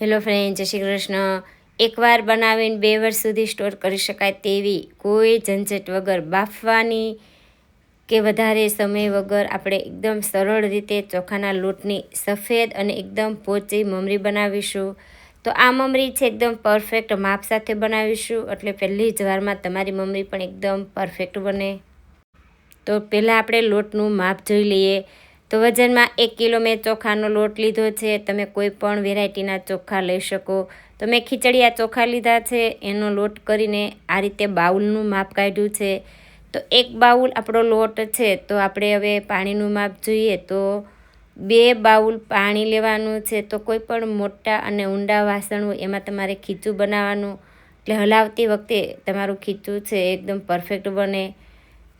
Hello friend, જય શ્રી કૃષ્ણ. એકવાર બનાવીને બે વર્ષ સુધી સ્ટોર કરી શકાય તેવી કોઈ ઝંઝટ વગર બાફવાની કે વધારે સમય વગર આપણે એકદમ સરળ રીતે ચોખાના લોટની સફેદ અને એકદમ પોચી મમરી બનાવીશું. તો આ મમરી છે એકદમ પરફેક્ટ માપ સાથે બનાવીશું, એટલે પહેલી જ વારમાં તમારી મમરી પણ એકદમ પરફેક્ટ બને. તો પહેલાં આપણે લોટનું માપ જોઈ લઈએ. તો વજનમાં એક કિલો મેં ચોખાનો લોટ લીધો છે. તમે કોઈ પણ વેરાયટીના ચોખા લઈ શકો. તો મેં ખીચડીયા ચોખા લીધા છે. એનો લોટ કરીને આ રીતે બાઉલનું માપ કાઢ્યું છે. તો એક બાઉલ આપણો લોટ છે. તો આપણે હવે પાણીનું માપ જોઈએ તો બે બાઉલ પાણી લેવાનું છે. તો કોઈ પણ મોટા અને ઊંડા વાસણ હોય એમાં તમારે ખીચું બનાવવાનું. એટલે હલાવતી વખતે તમારું ખીચું છે, એકદમ પરફેક્ટ બને.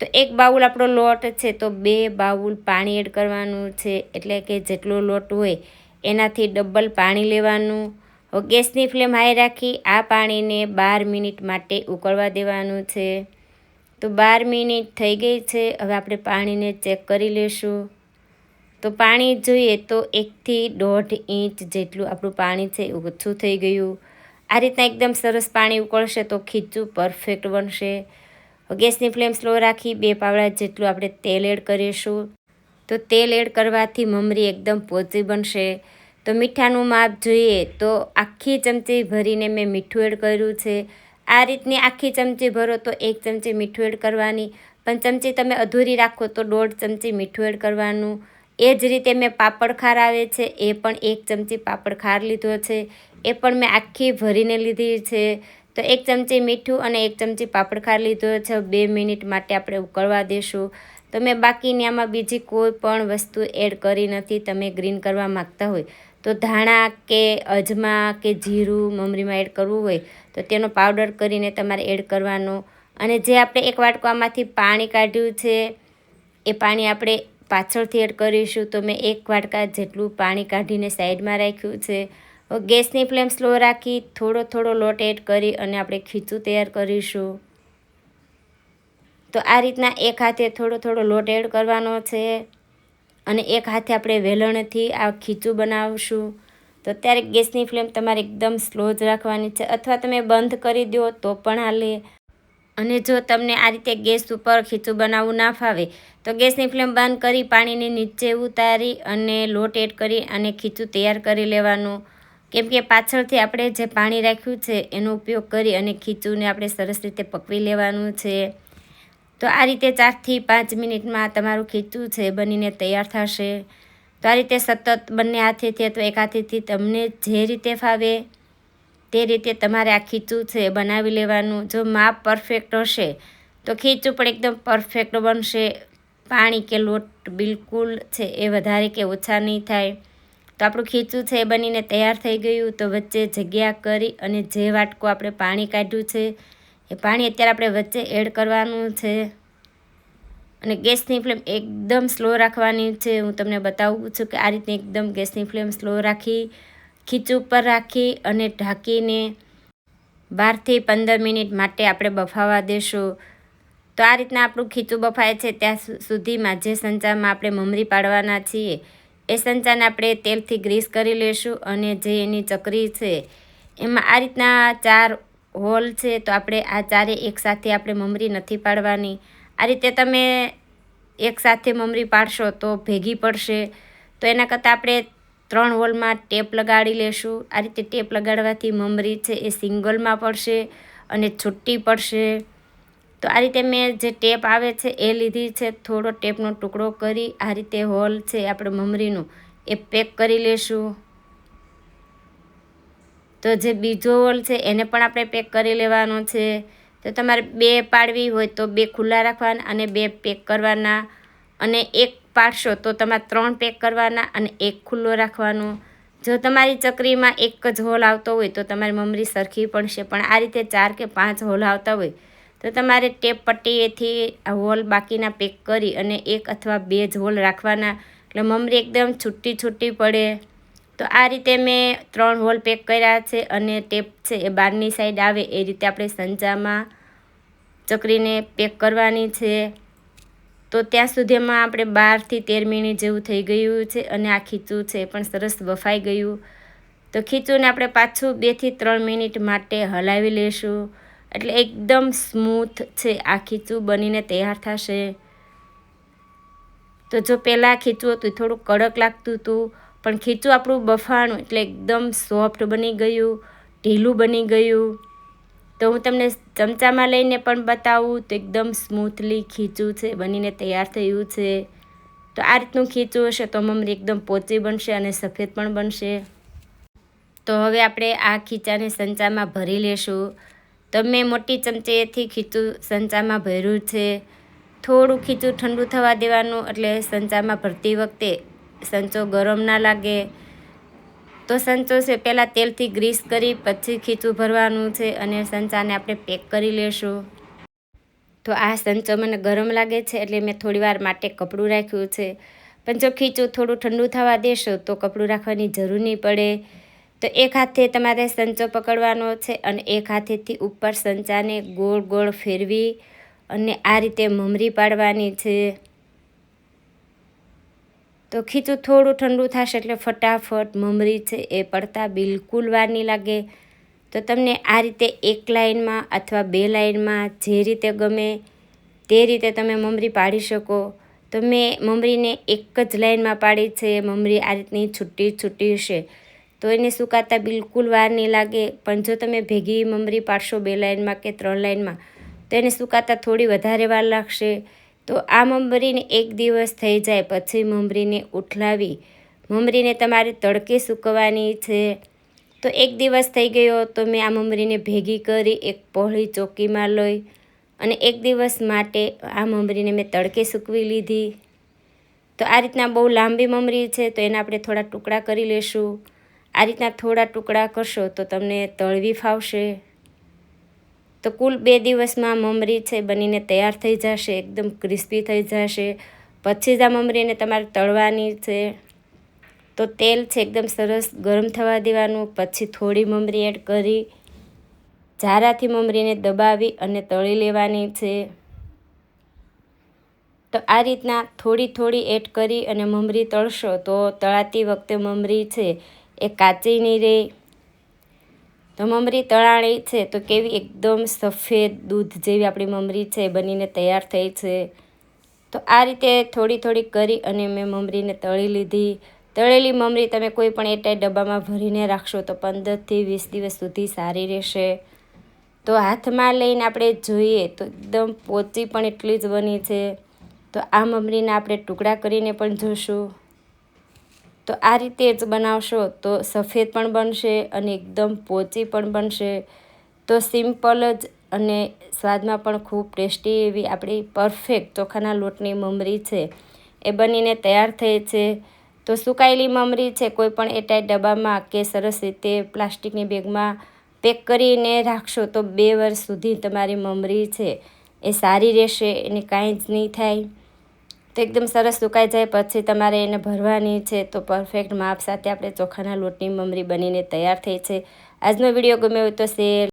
તો એક બાઉલ આપણો લોટ છે, તો બે બાઉલ પાણી એડ કરવાનું છે. એટલે કે જેટલો લોટ હોય, એનાથી ડબલ પાણી લેવાનું. હવે ગેસની ફ્લેમ હાઈ રાખી, આ પાણીને બાર મિનિટ માટે ઉકળવા દેવાનું છે. તો બાર મિનિટ થઈ ગઈ છે, હવે આપણે પાણીને ચેક કરી લેશું. તો પાણી જોઈએ તો એકથી દોઢ ઇંચ જેટલું આપણું પાણી છે, ઓછું થઈ ગયું. આ રીતના એકદમ સરસ પાણી ઉકળશે તો ખીચું પરફેક્ટ બનશે. ગેસની ફ્લેમ સ્લો રાખી, બે પાવડા જેટલું આપણે તેલ એડ કરીશું. તો તેલ એડ કરવાથી મમરી એકદમ પોચી બનશે. તો મીઠાનું માપ જોઈએ તો આખી ચમચી ભરીને મેં મીઠું એડ કર્યું છે. આ રીતની આખી ચમચી ભરો તો એક ચમચી મીઠું એડ કરવાની. પણ ચમચી તમે અધૂરી રાખો તો દોઢ ચમચી મીઠું એડ કરવાનું. એ જ રીતે મેં પાપડ ખાર આવે છે, એ પણ એક ચમચી પાપડ ખાર લીધો છે. એ પણ મેં આખી ભરીને લીધી છે. તો એક ચમચી મીઠું અને એક ચમચી પાપડખાર લીધો છે. બે મિનિટ માટે આપણે ઉકળવા દેશું. તો મેં બાકીની આમાં બીજી કોઈ પણ વસ્તુ એડ કરી નથી. તમે ગ્રીન કરવા માગતા હોય તો ધાણા કે અજમા કે જીરું મમરીમાં એડ કરવું હોય તો તેનો પાવડર કરીને તમારે એડ કરવાનો. અને જે આપણે એક વાટકામાંથી પાણી કાઢ્યું છે, એ પાણી આપણે પાછળથી એડ કરીશું. તો મેં એક વાટકા જેટલું પાણી કાઢીને સાઈડમાં રાખ્યું છે. ગેસની ફ્લેમ સ્લો રાખી, થોડો થોડો લોટ એડ કરી અને આપણે ખીચું તૈયાર કરીશું. તો આ રીતના એક હાથે થોડો થોડો લોટ એડ કરવાનો છે અને એક હાથે આપણે વેલણથી આ ખીચું બનાવશું. તો ત્યારે ગેસની ફ્લેમ તમારે એકદમ સ્લો જ રાખવાની છે. અથવા તમે બંધ કરી દો તો પણ હાલે. અને જો તમને આ રીતે ગેસ ઉપર ખીચું બનાવવું ના ફાવે, તો ગેસની ફ્લેમ બંધ કરી પાણીને નીચે ઉતારી અને લોટ એડ કરી અને ખીચું તૈયાર કરી લેવાનું. કેમ કે પાછળથી આપણે જે પાણી રાખ્યું છે, એનો ઉપયોગ કરી અને ખીચુંને આપણે સરસ રીતે પકવી લેવાનું છે. તો આ રીતે ચારથી પાંચ મિનિટમાં તમારું ખીચું છે બનીને તૈયાર થશે. તો આ રીતે સતત બંને હાથેથી અથવા એક હાથેથી તમને જે રીતે ફાવે તે રીતે તમારે આ ખીચું છે બનાવી લેવાનું. જો માપ પરફેક્ટ હશે, તો ખીચું પણ એકદમ પરફેક્ટ બનશે. પાણી કે લોટ બિલકુલ છે, એ વધારે કે ઓછા નહીં થાય. તો આપણું ખીચું છે એ બનીને તૈયાર થઈ ગયું. તો વચ્ચે જગ્યા કરી અને જે વાટકો આપણે પાણી કાઢ્યું છે, એ પાણી અત્યારે આપણે વચ્ચે એડ કરવાનું છે. અને ગેસની ફ્લેમ એકદમ સ્લો રાખવાની છે. હું તમને બતાવું છું કે આ રીતે એકદમ ગેસની ફ્લેમ સ્લો રાખી, ખીચું ઉપર રાખી અને ઢાંકીને બારથી પંદર મિનિટ માટે આપણે બફાવા દેશું. તો આ રીતના આપણું ખીચું બફાય છે. ત્યાં સુધીમાં જે સંચામાં આપણે મમરી પાડવાના છીએ. એ સંચાને આપણે તેલથી ગ્રીસ કરી લઈશું અને જે એની ચકરી છે, એમાં આ રીતના ચાર હોલ છે, તો આપણે આ ચારે એકસાથે આપણે મમરી નથી પાડવાની. આ રીતે તમે એકસાથે મમરી પાડશો તો ભેગી પડશે. તો એના કરતાં આપણે ત્રણ હોલમાં ટેપ લગાડી લેશું. આ રીતે ટેપ લગાડવાથી મમરી છે એ સિંગલમાં પડશે અને છૂટી પડશે. તો આ રીતે મેં જે ટેપ આવે છે એ લીધી છે. થોડો ટેપનો ટુકડો કરી આ રીતે હોલ છે આપણે મમરીનું એ પેક કરી લેશું. તો જે બીજો હોલ છે એને પણ આપણે પેક કરી લેવાનો છે. તો તમારે બે પાડવી હોય તો બે ખુલ્લા રાખવાના અને બે પેક કરવાના. અને એક પાડશો તો તમારે ત્રણ પેક કરવાના અને એક ખુલ્લો રાખવાનો. જો તમારી ચકરીમાં એક જ હોલ આવતો હોય તો તમારી મમરી સરખી પડશે પણ આ રીતે ચાર કે પાંચ હોલ આવતા હોય તો તમારે ટેપ પટ્ટીએથી હોલ બાકીના પેક કરી અને એક અથવા બે જ હોલ રાખવાના. એટલે મમરી એકદમ છૂટી છૂટી પડે. તો આ રીતે મેં ત્રણ હોલ પેક કર્યા છે અને ટેપ છે એ બહારની સાઈડ આવે એ રીતે આપણે સંચામાં ચકરીને પેક કરવાની છે. તો ત્યાં સુધીમાં આપણે બારથી તેર મિનિટ જેવું થઈ ગયું છે અને આ ખીચું છે એ પણ સરસ બફાઈ ગયું. તો ખીચુંને આપણે પાછું બેથી ત્રણ મિનિટ માટે હલાવી લેશું. એટલે એકદમ સ્મૂથ છે આ ખીચું બનીને તૈયાર થશે. તો જો પહેલાં ખીચું હતું થોડું કડક લાગતું હતું, પણ ખીચું આપણું બફાણું એટલે એકદમ સોફ્ટ બની ગયું, ઢીલું બની ગયું. તો હું તમને ચમચામાં લઈને પણ બતાવું તો એકદમ સ્મૂથલી ખીચું છે, બનીને તૈયાર થયું છે. તો આ રીતનું ખીચું હશે તો મમરી એકદમ પોચી બનશે અને સફેદ પણ બનશે. તો હવે આપણે આ ખીચાને સંચામાં ભરી લેશું. તો મેં મોટી ચમચીએથી ખીચું સંચામાં ભર્યું છે. થોડું ખીચું ઠંડુ થવા દેવાનું એટલે સંચામાં ભરતી વખતે સંચો ગરમ ના લાગે. તો સંચો છે પહેલાં તેલથી ગ્રીસ કરી પછી ખીચું ભરવાનું છે અને સંચાને આપણે પેક કરી લેશું. તો આ સંચો મને ગરમ લાગે છે એટલે મેં થોડીવાર માટે કપડું રાખ્યું છે. પણ જો ખીચું થોડું ઠંડુ થવા દેશો તો કપડું રાખવાની જરૂર નહીં પડે. તો એક હાથે તમારે સંચો પકડવાનો છે અને એક હાથેથી ઉપર સંચાને ગોળ ગોળ ફેરવી અને આ રીતે મમરી પાડવાની છે. તો ખીચું થોડું ઠંડુ થશે એટલે ફટાફટ મમરી છે એ પડતા બિલકુલ વાર નહીં લાગે. તો તમને આ રીતે એક લાઇનમાં અથવા બે લાઇનમાં જે રીતે ગમે તે રીતે તમે મમરી પાડી શકો. તો મેં મમરીને એક જ લાઇનમાં પાડી છે. મમરી આ રીતની છૂટી છૂટી હશે તો એને સુકાતા બિલકુલ વાર નહીં લાગે. પણ જો તમે ભેગી મમરી પાડશો બે લાઇનમાં કે ત્રણ લાઇનમાં તો એને સુકાતા થોડી વધારે વાર લાગશે. તો આ મમરીને એક દિવસ થઈ જાય, પછી મમરીને ઉઠલાવી. મમરીને તમારે તડકે સૂકવવાની છે. તો એક દિવસ થઈ ગયો, તો મેં આ મમરીને ભેગી કરી એક પહોળી ચોકીમાં લઈ અને એક દિવસ માટે આ મમરીને મેં તડકે સૂકવી લીધી. તો આ રીતના બહુ લાંબી મમરી છે, તો એના આપણે થોડા ટુકડા કરી લેશું. આ રીતના થોડા ટુકડા કરશો તો તમને તળવી ફાવશે તો કુલ બે દિવસમાં મમરી છે બનીને તૈયાર થઈ જશે, એકદમ ક્રિસ્પી થઈ જશે. પછી જ આ મમરીને તમારે તળવાની છે. તો તેલ છે એકદમ સરસ ગરમ થવા દેવાનું, પછી થોડી મમરી એડ કરી ઝારાથી મમરીને દબાવી અને તળી લેવાની છે. તો આ રીતના થોડી થોડી એડ કરી અને મમરી તળશો તો તળાતી વખતે મમરી છે એ કાચી નહીં રહે તો મમરી તળાણી છે, તો કેવી એકદમ સફેદ દૂધ જેવી આપણી મમરી છે બનીને તૈયાર થઈ છે. તો આ રીતે થોડી થોડી કરી અને મેં મમરીને તળી લીધી. તળેલી મમરી તમે કોઈ પણ એટાઈ ડબ્બામાં ભરીને રાખશો તો પંદરથી વીસ દિવસ સુધી સારી રહેશે. તો હાથમાં લઈને આપણે જોઈએ તો એકદમ પોચી પણ એટલી જ બની છે. તો આ મમરીના આપણે ટુકડા કરીને પણ જોશું. તો આ રીતે જ બનાવશો તો સફેદ પણ બનશે અને એકદમ પોચી પણ બનશે. તો સિમ્પલ જ અને સ્વાદમાં પણ ખૂબ ટેસ્ટી એવી આપણી પરફેક્ટ ચોખાના લોટની મમરી છે. એ બનીને તૈયાર થઈ છે. તો સુકાયેલી મમરી છે કોઈ પણ એટાઈ ડબ્બામાં કે સરસ રીતે પ્લાસ્ટિકની બેગમાં પેક કરીને રાખશો તો બે વર્ષ સુધી તમારી મમરી છે એ સારી રહેશે, એને કાંઈ જ નહીં થાય. તો એકદમ સરસ સુકાઈ જાય. પછી તમારે એને ભરવાની છે તો પરફેક્ટ માપ સાથે આપણે ચોખાના લોટની મમરી બનીને તૈયાર થઈ છે. આજનો વીડિયો ગમ્યો હોય તો શેર